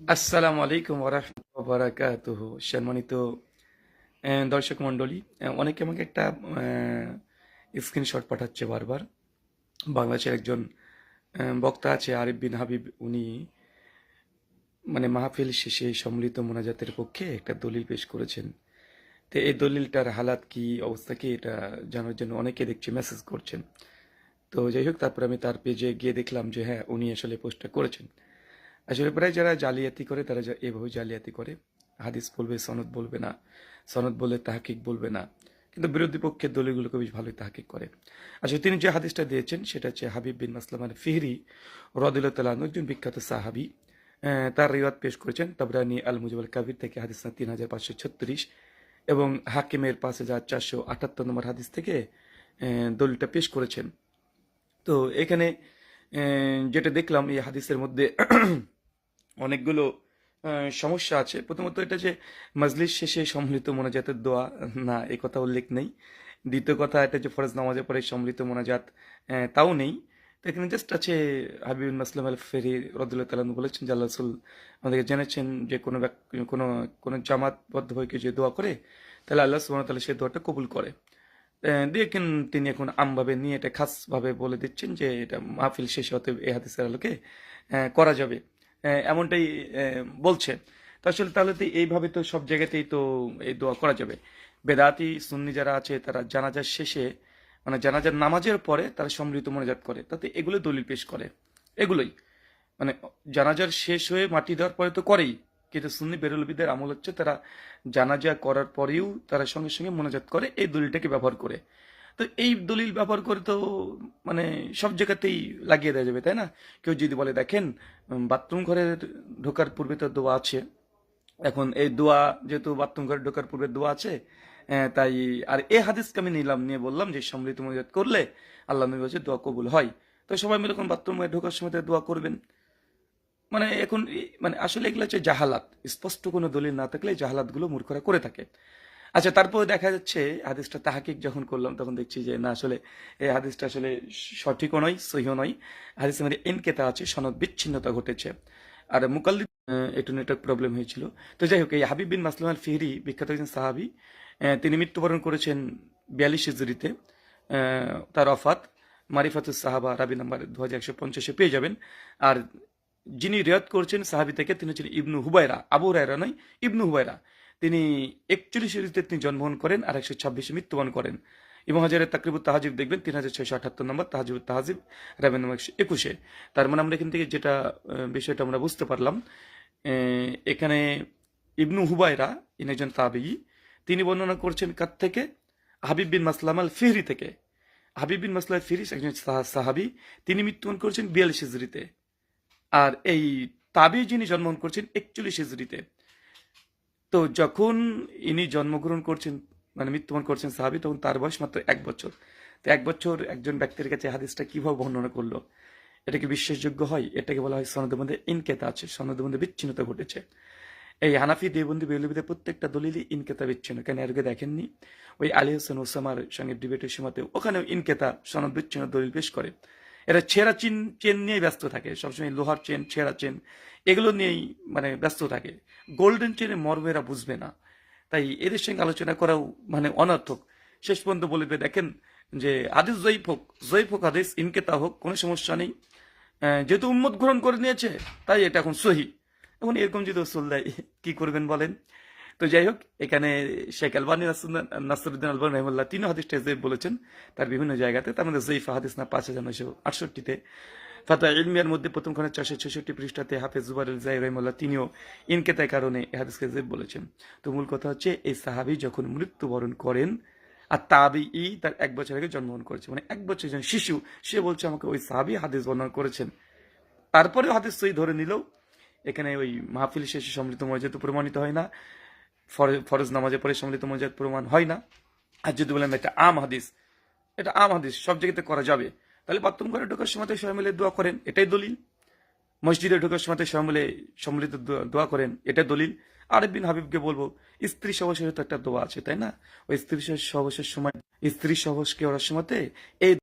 আসসালামু আলাইকুম ওরহমতুল্লাহ সম্মানিত দর্শক মণ্ডলী অনেকে আমাকে একটা স্ক্রিনশট পাঠাচ্ছে বারবার। বাংলাদেশের একজন বক্তা আছে, আরিফ বিন হাবিব। উনি মানে মাহফিল শেষে সম্মিলিত মোনাজাতের পক্ষে একটা দলিল পেশ করেছেন। তো এই দলিলটার হালাত কি, অবস্থা কি, এটা জানার জন্য অনেকে দেখছি মেসেজ করছেন। তো যাই হোক, তারপর আমি তার পেজে গিয়ে দেখলাম যে হ্যাঁ উনি আসলে পোস্টটা করেছেন। আসলে প্রায় যারা জালিয়াতি করে, তারা এভাবে জালিয়াতি করে। হাদিস বলবে, সনদ বলবে না। সনদ বললে তাহাকিক বলবে না। কিন্তু বিরোধী পক্ষের দলিলগুলোকে বেশ ভালোই তাহাকিক করে। আসলে তিনি যে হাদিসটা দিয়েছেন, সেটা হচ্ছে হাবিব বিন মাসলামান ফিহরি রদুল্লাহ তালান একজন বিখ্যাত সাহাবি। তার রিওয়াত পেশ করেছেন তাবরানি আল মুজিবুল কাবির থেকে, হাদিস না তিন হাজার পাঁচশো ছত্রিশ। এবং হাকিমের পাঁচ হাজার চারশো আটাত্তর নম্বর হাদিস থেকে দলিলটা পেশ করেছেন। তো এখানে যেটা দেখলাম, এই হাদিসের মধ্যে অনেকগুলো সমস্যা আছে। প্রথমত এটা যে মজলিস শেষে সম্মিলিত মোনাজাতের দোয়া, না এই কথা উল্লেখ নেই। দ্বিতীয় কথা এটা যে ফরজ নামাজের পরে সম্মিলিত মোনাজাত তাও নেই। এখানে জাস্ট আছে হাবিবুল মাসলাম আল ফেরি রদুল্লাহ তালান বলেছেন, যে আল্লাহ রসুল আমাদেরকে জেনেছেন যে কোনো কোনো কোনো জামাতবদ্ধ হয়ে কেউ যে দোয়া করে, তাহলে আল্লাহ সুবাহ তাহলে সেই দোয়াটা কবুল করে। দিয়ে তিনি এখন আমভাবে নিয়ে এটা খাসভাবে বলে দিচ্ছেন যে এটা মাহফিল শেষ হতে এ হাদিসের আলোকে করা যাবে। এমনটাই বলছে। তো আসলে তাহলে তো এইভাবে তো সব জায়গাতেই তো এই দোয়া করা যাবে। বেদাতি সুন্নি যারা আছে, তারা জানাজার শেষে মানে জানাজার নামাজের পরে তারা সম্মিলিত মনোজাত করে। তাতে এগুলো দলিল পেশ করে। এগুলোই। মানে জানাজার শেষ হয়ে মাটি দেওয়ার পরে তো করেই। কিন্তু সুন্নি বেরুলবিদের আমল হচ্ছে তারা জানাজা করার পরেও তারা সঙ্গে সঙ্গে মোনাজাত করে। এই দলিলটাকে ব্যবহার করে। তো এই দলিল ব্যবহার করে তো মানে সব জায়গাতেই লাগিয়ে দেওয়া যাবে, তাই না? কেউ যদি বলে, দেখেন বাথরুম ঘরে ঢোকার পূর্বে তো দোয়া আছে। এখন এই দোয়া, যেহেতু বাথরুম ঘরে ঢোকার পূর্বে দোয়া আছে তাই, আর এ হাদিসকে আমি নিলাম, নিয়ে বললাম যে, সম্মিলিত মোনাজাত করলে আল্লাহ নবী বলছে দোয়া কবুল হয়। তো সবাই মিলে এখন বাথরুমে ঢোকার সময় দোয়া করবেন। মানে এখন মানে আসলে এগুলো হচ্ছে জাহালাত। স্পষ্ট কোনো দলিল না থাকলে জাহালাতগুলো মূর্খরা করে থাকে। আচ্ছা তারপরে দেখা যাচ্ছে হাদিসটা তাহাকিক যখন করলাম, তখন দেখছি যে না, আসলে এই হাদিসটা আসলে সঠিকও নয়, সহিও নয়। হাদিসের মধ্যে এনকেতা আছে, সনদ বিচ্ছিন্নতা ঘটেছে। আর মুকাল্লি একটু নেটওয়ার্ক প্রবলেম হয়েছিল। তো যাই হোক, এই হাবিব বিন মাসলুম আল ফিহরি বিখ্যাত একজন সাহাবি তিনি মৃত্যুবরণ করেছেন বিয়াল্লিশ হিজড়িতে তার অফাত মারিফাতুস সাহাবা, রাবি নাম্বার দু হাজার একশো পঞ্চাশে পেয়ে যাবেন। আর যিনি রিয়াদ করছেন, সাহাবি থেকে, তিনি ছিলেন ইবনু হুবাইরা আবু রায়রা নয়, ইবনু হুবাইরা তিনি একচল্লিশ হিজড়িতে তিনি জন্মগ্রহণ করেন আর একশো ছাব্বিশে মৃত্যুবরণ করেন। ইমাম হাজারের তাকরিবুত তাহাজিব দেখবেন, তিন হাজার ছয়শো আঠাত্তর নম্বর তাহাজিব তাহাজিব রাবেন নম্বর একশো একুশে। তার মানে আমরা এখান থেকে যেটা বিষয়টা আমরা বুঝতে পারলাম এখানে ইবনু হুবাইরা ইনি একজন তাবি তিনি বর্ণনা করছেন কার থেকে? হাবিব বিন মাসলাম আল ফিহরি থেকে। হাবিব বিন মাসলাম ফিরিস একজন সাহা- সাহাবি, তিনি মৃত্যুবরণ করেছেন বিয়াল্লিশ হিজড়িতে। আর এই তাবি যিনি জন্মগ্রহণ করছেন একচল্লিশ হিজড়িতে। তো যখন ইনি জন্মগ্রহণ করছেন মানে মৃত্যুবরণ করছেন সাহাবি, তখন তার বয়স মাত্র এক বছর। তো এক বছর একজন ব্যক্তির কাছে হাদিসটা কীভাবে বর্ণনা করল? এটা কি বিশ্বাসযোগ্য হয়? এটাকে বলা হয় সনদের মধ্যে ইনকেতা আছে, সনদের মধ্যে বিচ্ছিন্নতা ঘটেছে। এই হানাফি দেবন্দি বেলবিদের প্রত্যেকটা দলিলই ইনকেতা বিচ্ছিন্ন। কেন এর দেখেননি? ওই আলী হোসেন ওসামার সঙ্গে ডিবেটের সময়তে ওখানেও ইনকেতা সনদ বিচ্ছিন্ন দলিল পেশ করে। এরা ছেঁড়া চেন চেন নিয়ে ব্যস্ত থাকে। সবসময় লোহার চেন, ছেঁড়া চেন, এগুলো নিয়েই মানে ব্যস্ত থাকে। গোল্ডেন চেনের মর্ম এরা বুঝবে না। তাই এদের সঙ্গে আলোচনা করাও মানে অনর্থক। শেষ পর্যন্ত বলবে দেখেন যে আদিস জয়ীফ হোক জয়ীফ হোক আদিস ইনকেতা হোক, কোনো সমস্যা নেই। যেহেতু উম্মত গ্রহণ করে নিয়েছে, তাই এটা এখন সহি। এখন এরকম যদি রসুল দেয়, কি করবেন বলেন? তো যাই হোক, এখানে শেখ আলবানী নাসরুদ্দিন- আলবান রহমুল্লাহ তিনি হাদিসটা জয়ীফ বলেছেন। তার বিভিন্ন জায়গাতে, তার মধ্যে জয়ীফ হাদিস না, পাঁচ হাজার নয়শো আটষট্টিতে। ফাতা ইলমিয়ার মধ্যে প্রথম খানে চারশো ছেষট্টি পৃষ্ঠাতে হাফেজ জুবার জাই রহমুল্লাহ তিনিও ইনকেতার কারণে হাদিসকে জেব বলেছেন। তো মূল কথা হচ্ছে, এই সাহাবি যখন মৃত্যুবরণ করেন, আর তাবি ই তার এক বছর আগে জন্মগ্রহণ করেছে মানে এক বছর একজন শিশু, সে বলছে আমাকে ওই সাহাবি হাদিস বর্ণনা করেছেন। তারপরেও হাদিস সই ধরে নিলেও, এখানে ওই মাহফিল শেষে সম্মিলিত মর্যাদা প্রমাণিত হয় না। ফরজ নামাজের পরে সম্মিলিত মর্যাদা প্রমাণ হয় না। আর যদি বলেন এটা আম হাদিস, এটা আম হাদিস, সব জায়গাতে করা যাবে। তাহলে বাথরুম ঘরে ঢোকার সময় সবাই মিলে দোয়া করেন, এটাই দলিল। মসজিদে ঢোকার সময় সবাই মিলে সম্মিলিত দোয়া- করেন এটা দলিল। আরেক বিন হাবিবকে বলব, স্ত্রী সহসের তো একটা দোয়া আছে, তাই না? ওই স্ত্রী সহসের সময় স্ত্রী সহসকে ওরার সময়তে এই